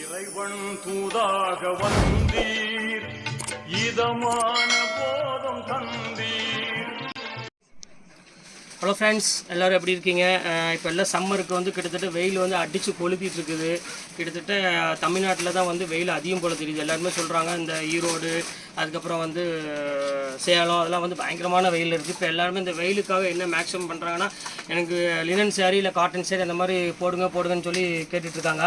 இறைவன் தூதாக வந்தீர். இதமான போதம் தந்தீர். ஹலோ ஃப்ரெண்ட்ஸ் எல்லோரும் எப்படி இருக்கீங்க? இப்போ எல்லாம் சம்மருக்கு வந்து கிட்டத்தட்ட வெயில் வந்து அடித்து கொளுத்திட்டு இருக்குது. கிட்டத்தட்ட தமிழ்நாட்டில் தான் வந்து வெயில் அதிகம் போல தெரியுது. எல்லாருமே சொல்கிறாங்க இந்த ஈரோடு அதுக்கப்புறம் வந்து சேலம் அதெல்லாம் வந்து பயங்கரமான வெயில் இருக்குது. இப்போ எல்லாருமே இந்த வெயிலுக்காக என்ன மேக்ஸிமம் பண்ணுறாங்கன்னா எனக்கு லினன் சேரீ இல்லை காட்டன் சேரீ அந்த மாதிரி போடுங்க போடுங்கன்னு சொல்லி கேட்டுட்ருக்காங்க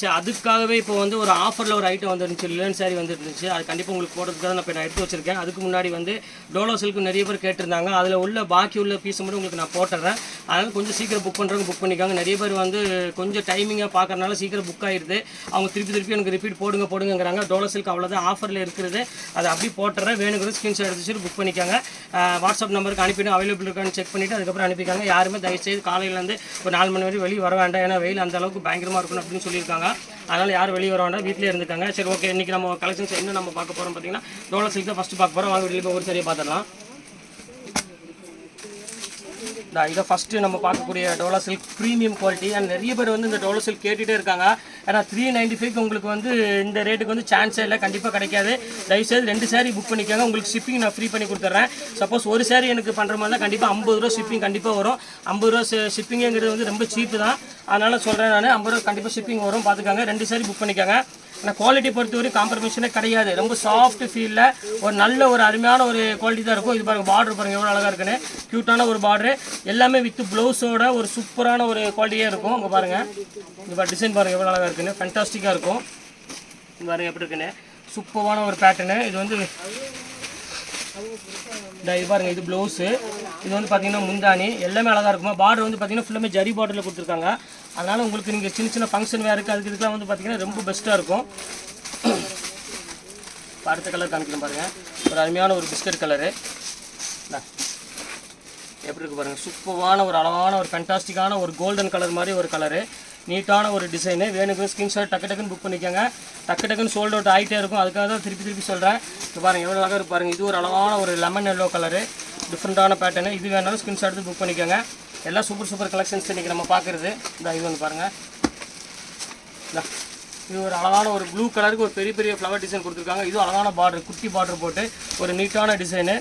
சரி அதுக்காகவே இப்போ வந்து ஒரு ஆஃபரில் ஒரு ஐட்டம் வந்துருந்துச்சு லிலன் சாரி வந்துருந்துச்சு. அது கண்டிப்பாக உங்களுக்கு போடுறதுக்காக நான் இப்போ நான் எடுத்து வச்சிருக்கேன். அதுக்கு முன்னாடி வந்து டோலோ சில்க்கு நிறைய பேர் கேட்டிருந்தாங்க. அதில் உள்ள பாக்கி உள்ள பீஸ் மட்டும் உங்களுக்கு நான் போட்டுறேன். அதனால் கொஞ்சம் சீக்கிரம் புக் பண்ணுறவங்க புக் பண்ணிக்காங்க. நிறைய பேர் வந்து கொஞ்சம் டைமிங்காக பார்க்கறனால சீக்கிரம் புக் ஆயிடுது அவங்க திருப்பி திருப்பி எனக்கு ரிப்பீட் போடுங்க போடுங்கிறாங்க டோலோ சில்க் அவ்வளோதான் ஆஃபரில் இருக்கிறது அதை அப்படி போட்டுறேன். வேணுங்கிற ஸ்க்ரீன்ஷாட் எடுத்து புக் பண்ணிக்காங்க. வாட்ஸ்அப் நம்பருக்கு அனுப்பிடும் அவைலபிள் இருக்கான்னு செக் பண்ணிவிட்டு அதுக்கப்புறம் அனுப்பிக்காங்க. யாருமே தயவுசெய்து காலையிலேருந்து ஒரு நாலு மணி வரைக்கும் வெளியே வர வேண்டாம். ஏன்னா வெயில் அந்த அளவுக்கு பயங்கரமாக இருக்கணும் அப்படின்னு சொல்லியிருக்காங்க. அதனால் யாரும் வெளியே வர வேண்டாம் வீட்டிலே இருந்துக்காங்க. சரி ஓகே இன்றைக்கி நம்ம கலெக்ஷன்ஸ் என்ன நம்ம பார்க்க போகிறோம் பார்த்தீங்கன்னா டோலோ சில்க் தான் ஃபஸ்ட்டு பார்க்க போகிறோம் வாங்க வெளியே போய் ஒரு சரியாக பார்த்துடலாம். இந்த இதை ஃபஸ்ட்டு நம்ம பார்க்கக்கூடிய Dola silk premium quality and நிறைய பேர் வந்து இந்த டோலா சில்க் கேட்டுகிட்டே இருக்காங்க. ஏன்னா த்ரீ நைன்டி ஃபைவ் உங்களுக்கு வந்து இந்த ரேட்டுக்கு வந்து சான்ஸே இல்லை கண்டிப்பாக கிடைக்காது. தயவுசெய்து ரெண்டு saree புக் பண்ணிக்கோங்க. உங்களுக்கு ஷிப்பிங் நான் ஃப்ரீ பண்ணி கொடுத்துட்றேன் சப்போஸ் ஒரு saree எனக்கு பண்ணுற மாதிரி தான் கண்டிப்பாக ஐம்பது ரூபா ஷிப்பிங் கண்டிப்பாக வரும். ஐம்பது ரூபா ஷிப்பிங்கிறது வந்து ரொம்ப சீப்பு தான். அதனால் சொல்கிறேன் நான். ஐம்பது ரூபா கண்டிப்பாக ஷிப்பிங் வரும். பார்த்துக்கோங்க. ரெண்டு saree புக் பண்ணிக்கோங்க. ஆனால் குவாலிட்டி பொறுத்தவரைக்கும் காம்ப்ரமைஷனே கிடையாது. ரொம்ப சாஃப்ட் ஃபீலில் ஒரு நல்ல ஒரு அருமையான ஒரு குவாலிட்டி தான் இருக்கும். இது பாருங்கள் பார்டர் பாருங்கள் எவ்வளோ அழகாக இருக்குன்னு. க்யூட்டான ஒரு பார்டரு எல்லாமே வித் ப்ளவுஸோட ஒரு சூப்பரான ஒரு குவாலிட்டியாக இருக்கும். அங்கே பாருங்கள் இது பாரு டிசைன் பாருங்கள் எவ்வளோ அழகாக இருக்குன்னு. ஃபேண்டாஸ்டிக்காக இருக்கும். இது எப்படி இருக்குன்னு. சூப்பரான ஒரு பேட்டர்னு இது வந்து இது பாருங்கள் இது ப்ளவுஸு இது வந்து பார்த்தீங்கன்னா முந்தானி எல்லாமே அழகாக இருக்குமா? பார்டர் வந்து பார்த்தீங்கன்னா ஃபுல்லாமே ஜரி பார்டரில் கொடுத்துருக்காங்க. அதனால் உங்களுக்கு நீங்கள் சின்ன சின்ன ஃபங்க்ஷன் வேறு இருக்குது அதுக்கு இதுக்கெலாம் வந்து பார்த்தீங்கன்னா ரொம்ப பெஸ்ட்டாக இருக்கும். அடுத்த கலர் காமிக்கிறேன் பாருங்கள் ஒரு அருமையான ஒரு பிஸ்கட் கலரு எப்படி இருக்கு பாருங்கள் சூப்பரான ஒரு அழகான ஒரு ஃபென்டாஸ்டிக்கான ஒரு கோல்டன் கலர் மாதிரி ஒரு கலரு நீட்டான ஒரு டிசைனு வேணுங்கிற ஸ்கிரீன்ஷாட் டக்கு டக்குன்னு புக் பண்ணிக்கோங்க. டக்கு டக்குன்னு சோல்ட் அவுட் ஆகிட்டே இருக்கும். அதுக்காக தான் திருப்பி திருப்பி சொல்கிறேன் இப்போ பாருங்கள் எவ்வளோ அழகாக பாருங்கள் இது ஒரு அழகான ஒரு லெமன் எல்லோ கலரு டிஃப்ரெண்ட்டான பேட்டர்னு இது வேணாலும் ஸ்கிரீன்ஷாட் எடுத்து புக் பண்ணிக்கோங்க. எல்லாம் சூப்பர் சூப்பர் கலெக்ஷன்ஸ் இன்றைக்கி நம்ம பார்க்குறது. இந்த இது வந்து பாருங்கள் இது ஒரு அழகான ஒரு ப்ளூ கலருக்கு ஒரு பெரிய பெரிய ஃப்ளவர் டிசைன் கொடுத்துருக்காங்க. இது அழகான பார்டர் குட்டி பார்டர் போட்டு ஒரு நீட்டான டிசைனு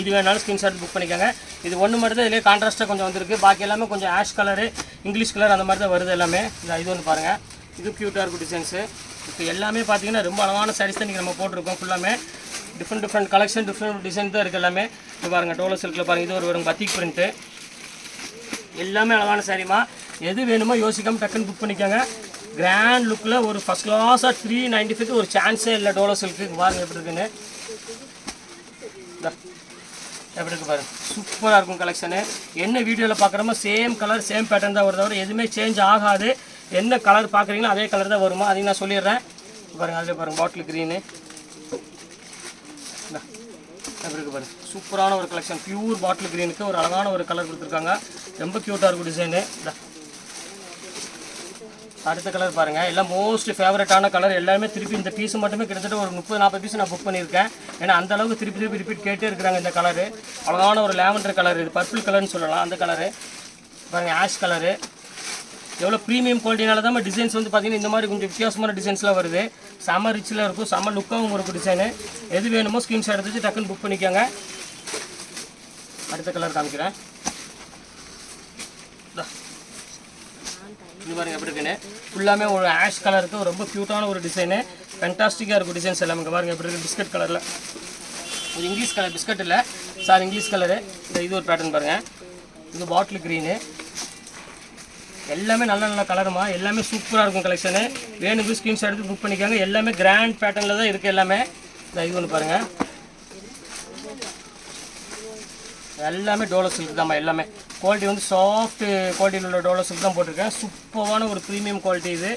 இது வேணாலும் ஸ்க்ரீன்ஷாட் புக் பண்ணிக்கோங்க. இது ஒன்று மட்டும் தான் இதிலே கான்ட்ராஸ்ட்டாக கொஞ்சம் வந்திருக்கு. பாக்கி எல்லாமே கொஞ்சம் ஆஷ் கலரு இங்கிலீஷ் கலர் அந்த மாதிரி தான் வருது எல்லாமே. இந்த இது ஒன்று பாருங்கள் இது க்யூட்டாக இருக்கும் டிசைன்ஸு இப்போ எல்லாமே பார்த்தீங்கன்னா ரொம்ப அழகான சாரீஸ் தான் இன்றைக்கி நம்ம போட்டிருக்கோம் ஃபுல்லாமே different different collection different design தான் இருக்குது எல்லாமே. இது பாருங்கள் டோலோ சில்கில் பாருங்கள் இது ஒரு வரும் பத்திக் பிரிண்ட்டு எல்லாமே அழகான சாரிமா எது வேணுமோ யோசிக்காமல் டக்குன்னு புக் பண்ணிக்கோங்க. கிராண்ட் லுக்கில் ஒரு ஃபஸ்ட் கிளாஸாக த்ரீ நைன்ட்டி ஃபைவ் ஒரு சான்ஸே இல்லை டோலோ சில்க்கு பாருங்கள் எப்படி இருக்குன்னு. எப்படி இருக்கு பாருங்க சூப்பராக இருக்கும் கலெக்ஷனு என்ன வீடியோவில் பார்க்குறோமோ சேம் கலர் சேம் பேட்டர்ன் தான் வருது தவிர எதுவுமே சேஞ்ச் ஆகாது. என்ன கலர் பார்க்குறீங்களோ அதே கலர் தான் வருமா அதையும் நான் சொல்லிடுறேன். பாருங்கள் அதில் பாருங்கள் பாட்டில் க்ரீனு எப்படி இருக்கு பாருங்க சூப்பரான ஒரு கலெக்ஷன் பியூர் பாட்டில் க்ரீனுக்கு ஒரு அழகான ஒரு கலர் கொடுத்துருக்காங்க. ரொம்ப க்யூட்டாக இருக்கும் டிசைனு அடுத்த கலர் பாருங்கள் எல்லாம் மோஸ்ட் ஃபேவரட்டான கலர் எல்லாமே திருப்பி இந்த பீஸ் மட்டுமே கிட்டத்தட்ட ஒரு முப்பது நாற்பது பீஸ் நான் புக் பண்ணியிருக்கேன். ஏன்னா அந்த அளவுக்கு திருப்பி திருப்பி ரிப்பீட் கேட்டே இருக்கிறாங்க இந்த கலரு அழகான ஒரு லேவண்டர் கலர் இது பர்பிள் கலர்னு சொல்லலாம் அந்த கலரு பாருங்கள் ஆஷ் கலரு எவ்வளோ ப்ரீமியம் குவாலிட்டினால தான் டிசைன்ஸ் வந்து பார்த்தீங்கன்னா இந்த மாதிரி கொஞ்சம் வித்தியாசமான டிசைன்ஸ்லாம் வருது. செம ரிச்சில் இருக்கும் செம லுக்காகவும் இருக்கும் டிசைனு எது வேணுமோ ஸ்க்ரீன்ஷாட் எடுத்து வச்சு டக்குன்னு புக் பண்ணிக்கோங்க. அடுத்த கலர் காமிக்கிறேன். இது பாருங்கள் எப்படி இருக்குன்னு. ஃபுல்லாமே ஒரு ஆஷ் கலருக்கு ரொம்ப க்யூட்டான ஒரு டிசைனு ஃபென்டாஸ்டிக்காக இருக்கும் டிசைன்ஸ் எல்லாம் இங்கே பாருங்கள் எப்படி இருக்குது பிஸ்கட் கலரில் ஒரு இங்கிலீஷ் கலர் பிஸ்கட் இல்லை. சார் இங்கிலீஷ் கலரு இந்த இது ஒரு பேட்டர்ன் பாருங்கள் இது பாட்டில் க்ரீனு எல்லாமே நல்ல நல்ல கலருமா எல்லாமே சூப்பராக இருக்கும் கலெக்ஷனு வேணுக்கு ஸ்க்ரீன்ஷாட் எடுத்து புக் பண்ணிக்கோங்க. எல்லாமே கிராண்ட் பேட்டர்னில் தான் இருக்குது எல்லாமே. இந்த இது ஒன்று பாருங்கள் எல்லாமே டோலோ சில்க் தான்மா எல்லாமே. குவாலிட்டி வந்து சாஃப்ட்டு குவாலிட்டியில் உள்ள டோலோ சில்க் தான் போட்டிருக்கேன். சூப்பரான ஒரு ப்ரீமியம் குவாலிட்டி இது.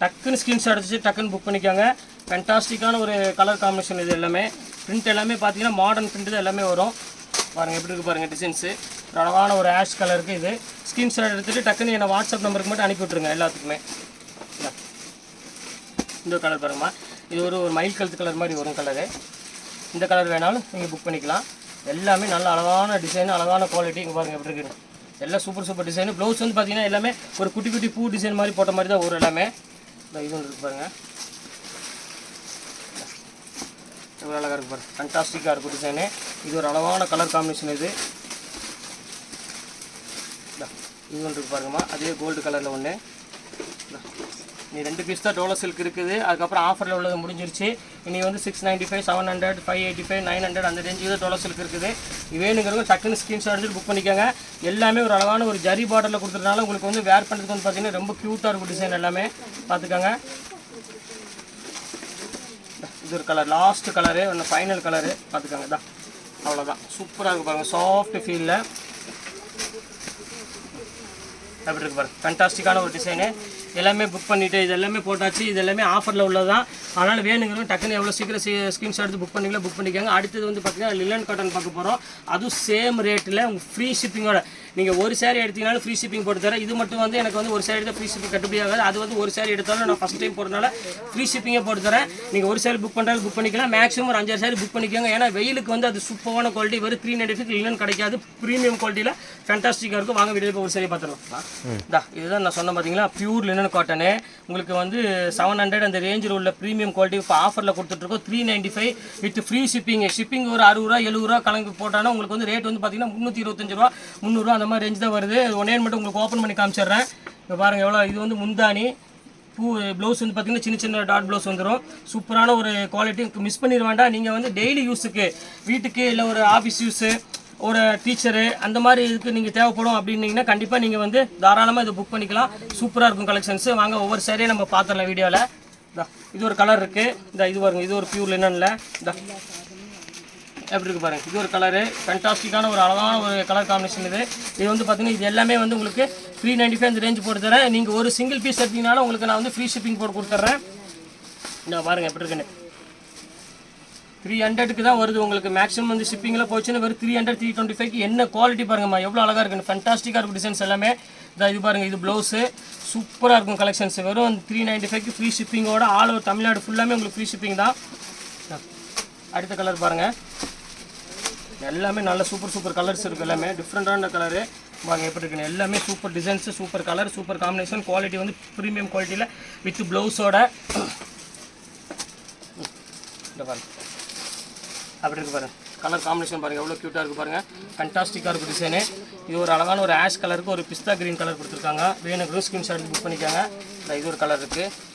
டக்குன்னு ஸ்க்ரீன்ஷாட் அடிச்சு டக்குன்னு புக் பண்ணிக்கோங்க. ஃபென்டாஸ்டிக்கான ஒரு கலர் காம்பினேஷன் இது எல்லாமே. பிரிண்ட் எல்லாமே பார்த்தீங்கன்னா மாடர்ன் பிரிண்ட் தான் எல்லாமே வரும். பாருங்கள் எப்படி இருக்குது பாருங்கள் டிசைன்ஸு அழகான ஒரு ஆஷ் கலருக்கு இது. ஸ்க்ரீன்ஷாட் எடுத்துகிட்டு டக்குன்னு என்னை வாட்ஸ்அப் நம்பருக்கு மட்டும் அனுப்பி விட்ருங்க எல்லாத்துக்குமே. இந்த. கலர் பாருங்கம்மா. இது ஒரு ஒரு மயில் கழுத்து கலர் மாதிரி வரும் கலரு இந்த கலர் வேணாலும் நீங்கள் புக் பண்ணிக்கலாம். எல்லாமே நல்ல அழகான டிசைன் அழகான குவாலிட்டி இங்கே பாருங்கள் எப்படி இருக்குது எல்லாம் சூப்பர் சூப்பர் டிசைனு ப்ளவுஸ் வந்து பார்த்தீங்கன்னா எல்லாமே ஒரு குட்டி குட்டி பூ டிசைன் மாதிரி போட்ட மாதிரி தான் வரும் எல்லாமே. இந்த இது ஒன்று இருக்கு பாருங்க. அழகாக இருக்கு பாருங்கள் ஃபண்டாஸ்டிக்காக இருக்கும் டிசைனு இது ஒரு அழகான கலர் காம்பினேஷன் இது. இது ஒன்று இருக்கு பாருங்கம்மா. அதே கோல்டு கலரில் ஒன்று நீ ரெண்டு பீஸ் தான் டோலோ சில்க் இருக்குது. அதுக்கப்புறம் ஆஃபரில் உள்ளது முடிஞ்சிருச்சு. இனி வந்து six ninety five seven hundred five eighty five nine hundred அந்த ரேஞ்சுக்கு தான் டோலோ சில்க் இருக்குது. இது வேணுங்கிறவங்க டக்குன்னு ஸ்க்ரீன்ஷாட் எடுத்து புக் பண்ணிக்கோங்க. எல்லாமே ஒரு அழகான ஒரு ஜரி பார்டரில் கொடுத்துருந்தாலும் உங்களுக்கு வந்து வேர் பண்ணுறதுக்கு வந்து பார்த்தீங்கன்னா ரொம்ப க்யூட்டாக இருக்கும் டிசைன் எல்லாமே. பார்த்துக்கோங்க இது ஒரு கலர் லாஸ்ட் கலரு ஒன்று ஃபைனல் கலரு பார்த்துக்கோங்க தான் அவ்வளோதான் சூப்பராக இருக்கு பாருங்கள் சாஃப்ட் ஃபீலில் எப்படி இருக்கு பாருங்க. ஃபண்டாஸ்டிக்கான ஒரு டிசைனு எல்லாமே புக் பண்ணிவிட்டு இது எல்லாமே போட்டாச்சு. இது எல்லாமே ஆஃபரில் உள்ளதான் அதனால் வேணுங்கிறவங்க டக்குன்னு எவ்வளோ சீக்கிரம் ஸ்க்ரீன்ஷாட் எடுத்து புக் பண்ணிக்கலாம் புக் பண்ணிக்கோங்க. அடுத்தது வந்து பார்த்தீங்கன்னா லிலன் காட்டன் பார்க்க போகிறோம் அதுவும் சேம் ரேட்டில் ஃப்ரீ ஷிப்பிங்கோட நீங்கள் ஒரு சேரீ எடுத்தீங்கனாலும் ஃப்ரீ ஷிப்பிங் போட்டு தரேன். இது மட்டும் வந்து எனக்கு வந்து ஒரு சேரீ தான் ஃப்ரீ ஷிப்பிங் கட்டுப்படி ஆகாது. அது வந்து ஒரு சேரீ எடுத்தாலும் நான் ஃபஸ்ட் டைம் போகிறதுனால ஃப்ரீ ஷிப்பிங்கே போட்டு தரேன். நீங்கள் ஒரு சேரீ புக் பண்ணுறாலும் புக் பண்ணிக்கலாம். மேக்ஸிமம் ஒரு அஞ்சாறு சேரீ புக் பண்ணிக்கோங்க. ஏன்னா வெயிலுக்கு வந்து அது சூப்பரான குவாலிட்டி வெறும் த்ரீ நைன்டி ஃபைவ் லிலன் கிடைக்காது. ப்ரீமியம் குவாலிட்டியில் ஃபேண்டாஸ்டிக்காக இருக்கும். வாங்க வீடியோ ஒரு சேரீ பார்த்துடலாம். இந்தா இதுதான் நான் சொன்ன பார்த்தீங்களா பியூர் லினன் காட்டனு உங்களுக்கு வந்து செவன் ஹண்ட்ரட் அந்த ரேஞ்சில் உள்ள ப்ரீமியம் குவாலிட்டி இப்போ ஆஃபரில் கொடுத்துட்ருக்கோம். Three ninety five with free shipping shipping ஒரு அறுபது ரூபா எழுபது ரூபா கலந்து போட்டாலும் உங்களுக்கு வந்து ரேட் வந்து பார்த்தீங்கன்னா முந்நூற்றி இருபத்தஞ்சு ரூபா முந்நூறுரூவா அந்த மாதிரி ரேஞ்ச் தான் வருது. ஒன்னே மட்டும் உங்களுக்கு ஓப்பன் பண்ணி காமிச்சிடுறேன். இப்போ பாருங்கள் எவ்வளோ இது வந்து முந்தானி பூ ப்ளவுஸ் வந்து பார்த்தீங்கன்னா சின்ன சின்ன டாட் ப்ளவுஸ் வந்துடும் சூப்பரான ஒரு குவாலிட்டி மிஸ் பண்ணிட வேண்டாம். நீங்கள் வந்து டெய்லி யூஸுக்கு வீட்டுக்கு இல்லை ஒரு ஆஃபீஸ் யூஸு ஒரு டீச்சரு அந்த மாதிரி இதுக்கு நீங்கள் தேவைப்படும் அப்படின்னீங்கன்னா கண்டிப்பாக நீங்கள் வந்து தாராளமாக இதை புக் பண்ணிக்கலாம். சூப்பராக இருக்கும் கலெக்ஷன்ஸு வாங்க ஒவ்வொரு சேரையும் நம்ம பார்த்துடலாம் வீடியோவில் இதா இது ஒரு கலர் இருக்குது இந்த இது பாருங்க இது ஒரு பியூர் என்னன்னு இந்த. எப்படி இருக்கு பாருங்க? இது ஒரு கலரு ஃபென்டாஸ்டிக்கான ஒரு அழகான ஒரு கலர் காம்பினேஷன் இது. இது வந்து பார்த்தீங்கன்னா இது எல்லாமே வந்து உங்களுக்கு த்ரீ நைன்டி ஃபைவ் அந்த ரேஞ்ச் போட்டு தரேன். நீங்கள் ஒரு சிங்கிள் பீஸ் எடுத்தீங்கனாலும் உங்களுக்கு நான் வந்து ஃப்ரீ ஷிப்பிங் போட்டு கொடுத்துட்றேன். நான் பாருங்க எப்படி இருக்குன்னு. த்ரீ ஹண்ட்ரடுக்கு தான் வருது உங்களுக்கு மேக்ஸிமம் வந்து ஷிப்பிங்கில் போச்சுன்னு வெறும் three hundred three twenty five என்ன குவாலிட்டி பாருங்கம்மா. எவ்வளோ அழகாக இருக்குன்னு. ஃபண்டாஸ்டிக்காக இருக்கும் டிசைன்ஸ் எல்லாமே. இதா இது பாருங்கள் இது ப்ளவுஸு சூப்பராக இருக்கும் கலெக்ஷன்ஸ் வெறும் த்ரீ நைன்ட்டி ஃபைவ்க்கு ஃப்ரீ ஷிப்பிங்கோட ஆல் ஓவர் தமிழ்நாடு ஃபுல்லாமே உங்களுக்கு ஃப்ரீ ஷிப்பிங் தான். அடுத்த கலர் பாருங்கள் எல்லாமே நல்ல சூப்பர் சூப்பர் கலர்ஸ் இருக்குது எல்லாமே. டிஃப்ரெண்ட்டான கலரு வாங்க எப்படி இருக்குன்னு. எல்லாமே super designs super colour super combination quality வந்து ப்ரீமியம் குவாலிட்டியில் வித் ப்ளவுஸோட இந்த பாருங்க. அப்படி இருக்கு பாருங்க. கலர் காம்பினேஷன் பாருங்க. எவ்வளோ க்யூட்டாக இருக்கு பாருங்க. ஃபண்டாஸ்டிக்காக இருக்கும் டிசைனு இது ஒரு அழகான ஒரு ஆஷ் கலருக்கு ஒரு பிஸ்தா கிரீன் கலர் கொடுத்துருக்காங்க. வேணும் ஸ்கிரீன் ஷாட் புக் பண்ணிக்காங்க. இந்த இது ஒரு கலர் இருக்குது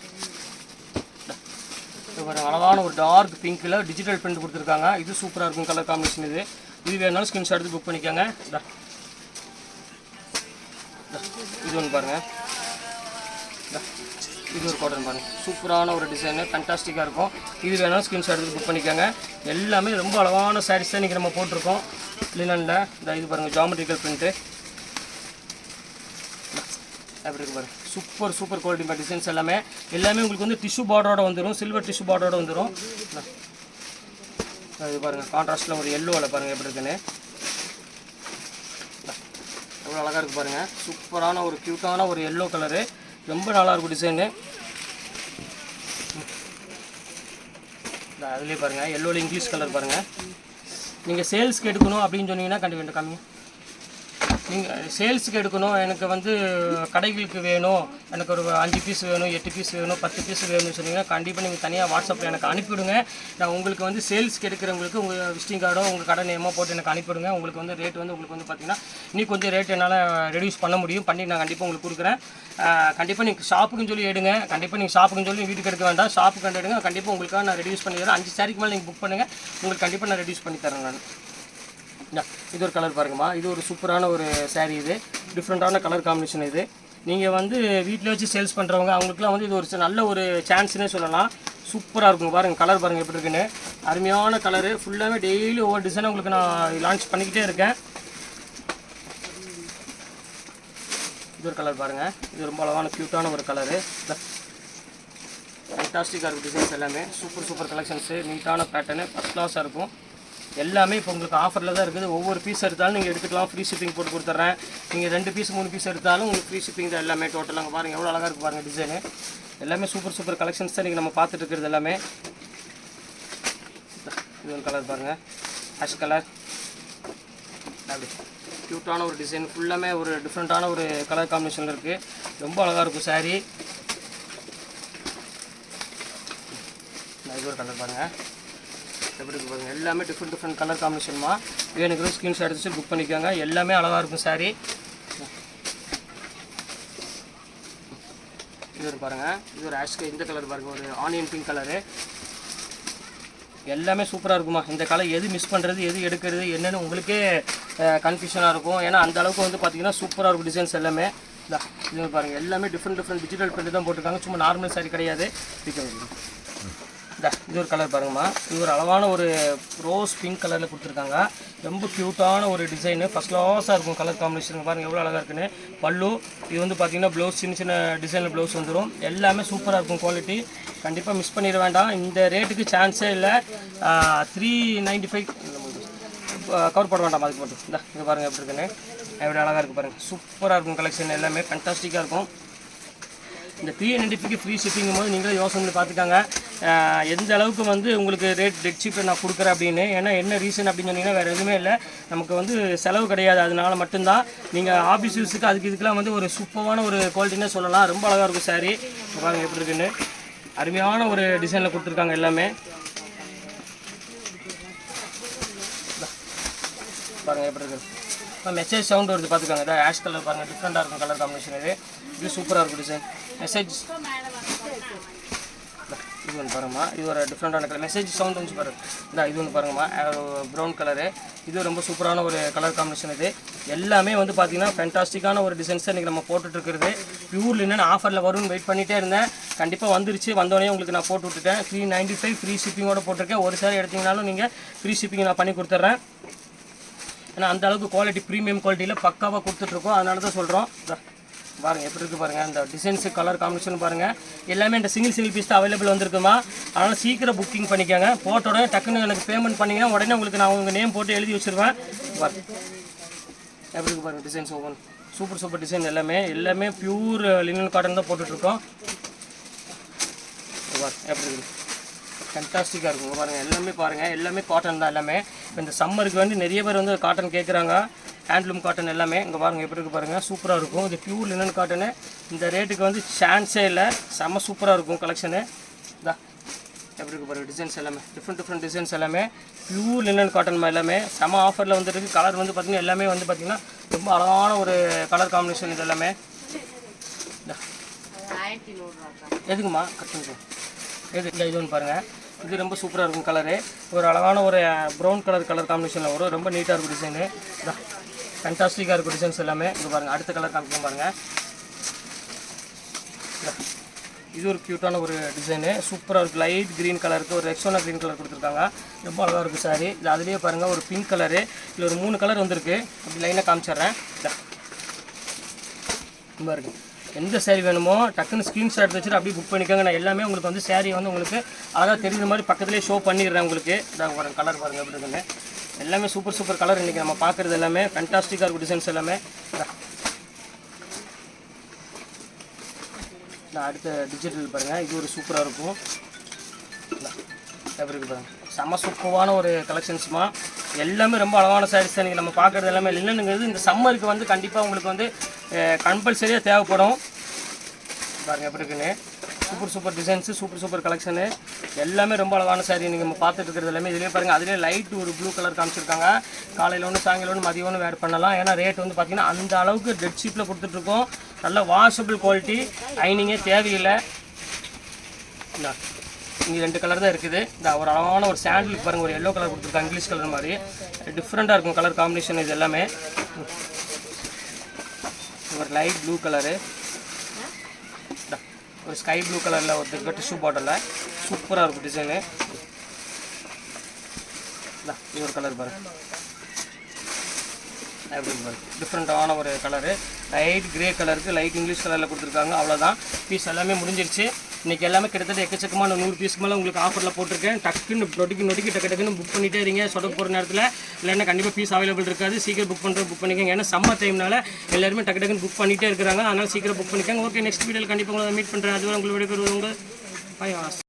இது அழகான ஒரு டார்க் பிங்க்கில் டிஜிட்டல் பிரிண்ட் கொடுத்துருக்காங்க. இது சூப்பராக இருக்கும் கலர் காம்பினேஷன் இது. இது வேணாலும் ஸ்கிரீன்ஷாட் எடுத்து புக் பண்ணிக்கோங்க. இது ஒன்று பாருங்கள் இது ஒரு காட்டன் பாருங்கள் சூப்பரான ஒரு டிசைனு ஃபண்டாஸ்டிக்காக இருக்கும். இது வேணாலும் ஸ்கிரீன்ஷாட் எடுத்து புக் பண்ணிக்கோங்க. எல்லாமே ரொம்ப அழகான சாரீஸ் தான் இன்றைக்கி நம்ம போட்டிருக்கோம். லினனில் இந்த இது பாருங்கள் ஜாமெட்ரிக்கல் பிரிண்ட்டு அப்படி இருக்கு பாருங்க. சூப்பர் சூப்பர் குவாலிட்டி டிசைன்ஸ் எல்லாமே. எல்லாமே உங்களுக்கு வந்து டிஷ்யூ பார்டரோட வந்துடும் சில்வர் டிஷ்யூ பார்டரோட வந்துடும் இது பாருங்கள் கான்ட்ராஸ்ட்டில் ஒரு எல்லோவில் பாருங்கள் எப்படி இருக்குன்னு. எவ்வளோ அழகாக இருக்குது பாருங்கள் சூப்பரான ஒரு க்யூட்டான ஒரு எல்லோ கலரு ரொம்ப நல்லா இருக்கும் டிசைனு அதுலேயே பாருங்கள் எல்லோவில் இங்கிலீஷ் கலர் பாருங்கள் நீங்கள் சேல்ஸ்க்கு எடுக்கணும் அப்படின்னு சொன்னீங்கன்னா கண்டிப்பாக கம்மி நீங்கள் சேல்ஸுக்கு எடுக்கணும். எனக்கு வந்து கடைகளுக்கு வேணும். எனக்கு ஒரு அஞ்சு பீஸ் வேணும் எட்டு பீஸ் வேணும் பத்து பீஸ் வேணும்னு சொன்னீங்கன்னா கண்டிப்பாக நீங்கள் தனியாக வாட்ஸ்அப்பில் எனக்கு அனுப்பிவிடுங்க. நான் உங்களுக்கு வந்து சேல்ஸ்க்கு எடுக்கிறவங்களுக்கு உங்கள் விசிட்டிங் கார்டோ உங்கள் கடை நேமோ போட்டு எனக்கு அனுப்பிவிடுங்க. உங்களுக்கு வந்து ரேட் வந்து உங்களுக்கு வந்து பார்த்தீங்கன்னா இன்னும் கொஞ்சம் ரேட் என்னால் ரெடியூஸ் பண்ண முடியும். பண்ணி நான் கண்டிப்பாக உங்களுக்கு கொடுக்குறேன். கண்டிப்பாக நீங்கள் ஷாப்புக்குன்னு சொல்லி எடுங்க. கண்டிப்பாக நீங்கள் ஷாப்புக்குன்னு சொல்லி வீட்டுக்கு எடுக்க வேண்டாம். ஷாப்புக்கு எடுங்க. கண்டிப்பாக உங்களுக்காக நான் ரெடியூஸ் பண்ணி தரேன் அஞ்சு சாரிக்கு மேலே நீங்கள் புக் பண்ணுங்கள் உங்களுக்கு கண்டிப்பாக நான் ரெடியூஸ் பண்ணி தரேன் நான். இது ஒரு கலர் பாருங்கம்மா. இது ஒரு சூப்பரான ஒரு சேரீ இது. டிஃப்ரெண்ட்டான கலர் காம்பினேஷன் இது. நீங்கள் வந்து வீட்டில் வச்சு சேல்ஸ் பண்ணுறவங்க அவங்களுக்குலாம் வந்து இது ஒரு நல்ல ஒரு சான்ஸ்னே சொல்லலாம். சூப்பராக இருக்கும் பாருங்கள் கலர் பாருங்கள் எப்படி இருக்குன்னு. அருமையான கலரு ஃபுல்லாகவே டெய்லி ஒவ்வொரு டிசைனும் உங்களுக்கு நான் லான்ச் பண்ணிக்கிட்டே இருக்கேன். இது ஒரு கலர் பாருங்கள் இது ரொம்ப அழகான க்யூட்டான ஒரு கலரு ஃபண்டாஸ்டிக்காக இருக்கும் டிசைன்ஸ் எல்லாமே. சூப்பர் சூப்பர் கலெக்ஷன்ஸு நீட்டான பேட்டர்னு ஃபஸ்ட் கிளாஸாக இருக்கும். எல்லாமே இப்போ உங்களுக்கு ஆஃபரில் தான் இருக்குது. ஒவ்வொரு பீஸ் எடுத்தாலும் நீங்கள் எடுத்துக்கலாம். ஃப்ரீ ஷிப்பிங் போட்டு கொடுத்துட்றேன் நீங்கள் ரெண்டு பீஸ் மூணு பீஸ் எடுத்தாலும் உங்களுக்கு ஃப்ரீ ஷிப்பிங் தான் எல்லாமே டோட்டலாக பாருங்கள் எவ்வளோ அழகாக இருக்குது பாருங்கள் டிசைனு எல்லாமே சூப்பர் சூப்பர் கலெக்ஷன்ஸ் தான் நீங்கள் நம்ம பார்த்துட்டு இருக்கிறது எல்லாமே. இது ஒரு கலர் பாருங்கள் ஹஷ் கலர் அப்படி. க்யூட்டான ஒரு டிசைன் ஃபுல்லாமே ஒரு டிஃப்ரெண்ட்டான ஒரு கலர் காம்பினேஷனில் இருக்குது ரொம்ப அழகாக இருக்கும் சாரீ இது ஒரு கலர் பாருங்கள் எப்படி இருக்கு எல்லாமே டிஃப்ரெண்ட் டிஃப்ரெண்ட் கலர் காம்பினேஷன்மா வேணுங்கிற ஸ்க்ரீன்ஷாட் எடுத்து புக் பண்ணிக்கோங்க. எல்லாமே அழகாக இருக்கும் saree. இது ஒரு பாருங்கள் இது ஒரு ஆஷ்கே இந்த கலர் பாருங்கள் ஒரு ஆனியன் பிங்க் கலரு எல்லாமே சூப்பராக இருக்குமா? இந்த கலர் எது மிஸ் பண்ணுறது எது எடுக்கிறது என்னன்னு உங்களுக்கே கன்ஃபியூஷனாக இருக்கும். ஏன்னா அந்த அளவுக்கு வந்து பார்த்தீங்கன்னா சூப்பராக இருக்கும் டிசைன்ஸ் எல்லாமே. இது பாருங்கள் எல்லாமே டிஃப்ரெண்ட் டிஃப்ரெண்ட் டிஜிட்டல் பிரிண்ட் தான் போட்டிருக்காங்க. சும்மா நார்மல் சாரி கிடையாது. இந்தா இது ஒரு கலர் பாருங்கம்மா. இது ஒரு அழகான ஒரு ரோஸ் பிங்க் கலரில் கொடுத்துருக்காங்க. ரொம்ப க்யூட்டான ஒரு டிசைனு ஃபஸ்ட் கிளாஸாக இருக்கும் கலர் காம்பினேஷன் பாருங்கள் எவ்வளோ அழகாக இருக்குன்னு. பல்லு இது வந்து பார்த்தீங்கன்னா ப்ளவுஸ் சின்ன சின்ன டிசைனில் ப்ளவுஸ் வந்துடும் எல்லாமே சூப்பராக இருக்கும் குவாலிட்டி கண்டிப்பாக மிஸ் பண்ணிட வேண்டாம். இந்த ரேட்டுக்கு சான்ஸே இல்லை. த்ரீ நைன்டி ஃபைவ் கவர் போட வேண்டாம் அதுக்கு மட்டும். இந்த இங்கே பாருங்கள் எப்படி இருக்குன்னு. எப்படி அழகாக இருக்குது பாருங்கள் சூப்பராக இருக்கும் கலெக்ஷன் எல்லாமே. ஃபண்டாஸ்டிக்காக இருக்கும். இந்த த்ரீ ஃப்ரீ ஷிப்பிங்கும் போது நீங்களே யோசனை பண்ணி பார்த்துக்காங்க. எந்த அளவுக்கு வந்து உங்களுக்கு ரேட் டெட் சீப்பில் நான் கொடுக்குறேன் அப்படின்னு. ஏன்னா என்ன ரீசன் அப்படின்னு சொன்னீங்கன்னா வேறு எதுவுமே இல்லை. நமக்கு வந்து செலவு கிடையாது. அதனால மட்டும்தான். நீங்கள் ஆஃபீஸ் யூஸுக்கு அதுக்கு இதுக்கெல்லாம் வந்து ஒரு சூப்பரான ஒரு குவாலிட்டினே சொல்லலாம். ரொம்ப அழகாக இருக்கும் சாரீ பாருங்க எப்படி இருக்குன்னு. அருமையான ஒரு டிசைனில் கொடுத்துருக்காங்க எல்லாமே. பாருங்க எப்படி இருக்குது இப்போ மெசேஜ் சவுண்ட் வருது பார்த்துக்கோங்க இதான் ஆஷ் கலர் பாருங்கள் டிஃப்ரெண்ட்டாக இருக்கும் கலர் காம்பினேஷன் இது. இது சூப்பராக இருக்கும் டிசைன் மெசேஜ் இது ஒன்று பாருங்கம்மா. இது ஒரு டிஃப்ரெண்ட்டான கலர் மெசேஜ் சவுண்ட் வந்து பாருங்க. இந்த இது ஒன்று பாருங்கம்மா. ப்ரௌன் கலரு இது ரொம்ப சூப்பரான ஒரு கலர் காம்பினேஷன் இது. எல்லாமே வந்து பார்த்தீங்கன்னா ஃபென்டாஸ்டிக்கான ஒரு டிசைன்ஸ் இன்றைக்கி நம்ம போட்டுட்டு இருக்கிறது. பியூர் லினன் ஆஃபரில் வரும்னு வெயிட் பண்ணிகிட்டே இருந்தேன். கண்டிப்பாக வந்துருச்சு. வந்தோடனே உங்களுக்கு நான் போட்டு விட்டுட்டேன். த்ரீ நைன்ட்டி ஃபைவ் ஃப்ரீ ஷிப்பிங்கோட போட்டிருக்கேன். ஒரு சாரி எடுத்தீங்கனாலும் நீங்கள் ஃப்ரீ ஷிப்பிங் நான் பண்ணி கொடுத்துட்றேன். ஏன்னா அந்த அளவுக்கு குவாலிட்டி ப்ரீமியம் குவாலிட்டியில் பக்காவாக கொடுத்துட்ருக்கோம். அதனால தான் சொல்கிறோம் பாருங்கள் எப்படி இருக்குது பாருங்கள் அந்த டிசைன்ஸு கலர் காம்பினேஷன் பாருங்கள் எல்லாமே இந்த சிங்கிள் சிங்கிள் பீஸ் தான் அவைலபிள் வந்திருக்குமா? அதனால் சீக்கிரம் புக்கிங் பண்ணிக்கோங்க. போட்ட உடனே டக்குன்னு எனக்கு பேமெண்ட் பண்ணிங்கன்னா உடனே உங்களுக்கு நான் உங்கள் நேம் போட்டு எழுதி வச்சுருவேன். பாருங்க எப்படி இருக்கு பாருங்கள் டிசைன்ஸ் ஒவ்வொன்று சூப்பர் சூப்பர் டிசைன் எல்லாமே. எல்லாமே பியூர் லினன் காட்டன் தான் போட்டுட்ருக்கோம். எப்படி இருக்குது ஃபண்டாஸ்டிக்காக இருக்கும். பாருங்கள் எல்லாமே பாருங்கள் எல்லாமே காட்டன் தான் எல்லாமே. இப்போ இந்த சம்மருக்கு வந்து நிறைய பேர் வந்து காட்டன் கேட்குறாங்க ஹேண்ட்லூம் காட்டன் எல்லாமே. இங்கே பாருங்கள் எப்படி இருக்கு பாருங்கள் சூப்பராக இருக்கும். இது பியூர் லினன் காட்டனு இந்த ரேட்டுக்கு வந்து சான்ஸே இல்லை. செம்ம சூப்பராக இருக்கும் கலெக்ஷனு இதா எப்படி இருக்கு பாருங்கள் டிசைன்ஸ் எல்லாமே. டிஃப்ரெண்ட் டிஃப்ரெண்ட் டிசைன்ஸ் எல்லாமே. பியூர் லினன் காட்டன் எல்லாமே. செம ஆஃபரில் வந்துருக்கு. கலர் வந்து பார்த்திங்கன்னா எல்லாமே வந்து பார்த்திங்கன்னா ரொம்ப அழகான ஒரு கலர் காம்பினேஷன் இது எல்லாமே. எதுக்குமா? கட் பண்ணிக்கோ. எது இந்த இது ஒன்று பாருங்கள் இது ரொம்ப சூப்பராக இருக்கும் கலரு ஒரு அழகான ஒரு ப்ரௌன் கலர் கலர் காம்பினேஷனில் வரும். ரொம்ப நீட்டாக இருக்கும் டிசைனு ஃபண்டாஸ்டிக்காக இருக்கும் டிசைன்ஸ் எல்லாமே. இங்கே பாருங்கள் அடுத்த கலர் காமிக்கும் பாருங்கள் இது ஒரு க்யூட்டான ஒரு டிசைனு சூப்பராக இருக்குது லைட் க்ரீன் கலருக்கு ஒரு எக்ஸோனா க்ரீன் கலர் கொடுத்துருக்காங்க. ரொம்ப அழகாக இருக்குது சாரி இது அதுலேயே பாருங்கள் ஒரு பிங்க் கலரு இதில் ஒரு மூணு கலர் வந்திருக்கு. அப்படி லைனாக காமிச்சிட்றேன். இதா. ரொம்ப இருக்குது எந்த சேரீ வேணுமோ டக்குன்னு ஸ்க்ரீன்ஷாட் எடுத்து வச்சுட்டு அப்படியே புக் பண்ணிக்கோங்க. நான் எல்லாமே உங்களுக்கு வந்து சேரீ வந்து உங்களுக்கு அழகாக தெரிஞ்ச மாதிரி பக்கத்துலேயே ஷோ பண்ணிடுறேன் உங்களுக்கு. இதாக பாருங்க கலர் பாருங்கள் எப்படி இருக்குங்க எல்லாமே சூப்பர் சூப்பர் கலர் இன்றைக்கி நம்ம பார்க்குறது எல்லாமே ஃபண்டாஸ்டிக்காக இருக்கும் டிசைன்ஸ் எல்லாமே. நான் அடுத்த டிஜிட்டல் பாருங்கள் இது ஒரு சூப்பராக இருக்கும். எப்படி இருக்கு பாருங்கள் செம சூப்பரான ஒரு கலெக்ஷன்ஸ்மா எல்லாமே ரொம்ப அழகான சாரீஸ் தான் நம்ம பார்க்குறது எல்லாமே. இல்லைன்னுங்கிறது இந்த சம்மருக்கு வந்து கண்டிப்பாக உங்களுக்கு வந்து கம்பல்சரியாக தேவைப்படும். பாருங்கள் எப்படி இருக்குன்னு. Super super designs super super collection எல்லாமே ரொம்ப அழகான சாரீ நீங்கள் நம்ம பார்த்துட்டு இருக்கிறது எல்லாமே இதுலேயே பாருங்கள் அதுலேயே லைட் ஒரு ப்ளூ கலர் காமிச்சிருக்காங்க. காலையில் ஒன்று சாயங்காலம் ஒன்று மதியம் ஒன்று வேர் பண்ணலாம். ஏன்னா ரேட் வந்து பார்த்தீங்கன்னா அந்த அளவுக்கு டெட் ஷீப்பில் கொடுத்துட்ருக்கோம் நல்ல வாஷபிள் குவாலிட்டி ஐனிங்கே தேவையில்லை. இங்கே ரெண்டு கலர் தான் இருக்குது. இந்த ஒரு அழகான ஒரு சாண்டில் பாருங்கள் ஒரு எல்லோ கலர் கொடுத்துருக்காங்க. இங்கிலீஷ் கலர் மாதிரி. டிஃப்ரெண்ட்டாக இருக்கும் கலர் காம்பினேஷன் இது எல்லாமே. ஒரு லைட் ப்ளூ கலரு ஒரு ஸ்கை ப்ளூ கலரில் ஒரு டிஷ்யூ பாட்டிலில் சூப்பராக இருக்கும் டிசைனு இது ஒரு கலர் எப்படி பாருங்க டிஃப்ரெண்ட்டான ஒரு கலரு லைட் கிரே கலருக்கு லைட் இங்கிலீஷ் கலரில் கொடுத்துருக்காங்க. அவ்வளோதான் பீஸ் எல்லாமே முடிஞ்சிருச்சு. இன்றைக்கி எல்லாமே கிட்டத்தட்ட எக்கச்சக்கமான நூறு பீஸ்க்கு மேலே உங்களுக்கு ஆஃபரில் போட்டிருக்கேன். டக்குன்னு நொடிக்கு நொடிக்கு டக்கு டக்குன்னு புக் பண்ணிட்டே இருங்க. சொட போகிற நேரத்தில். இல்லைன்னா கண்டிப்பாக பீஸ் அவைலபிள் இருக்காது. சீக்கிரம் புக் பண்ணுறது புக் பண்ணிக்கோங்க. ஏன்னா சம்மர் டைம்னால எல்லாருமே டக்கு டக்குன்னு புக் பண்ணிகிட்டே இருக்கிறாங்க. அதனால் சீக்கிரம் புக் பண்ணிக்கோங்க. ஓகே நெக்ஸ்ட் வீடியோவில் கண்டிப்பாக உங்களை மீட் பண்ணுறேன் அதுவரை உங்களுடைய விடைபெறுவது உங்கள் பை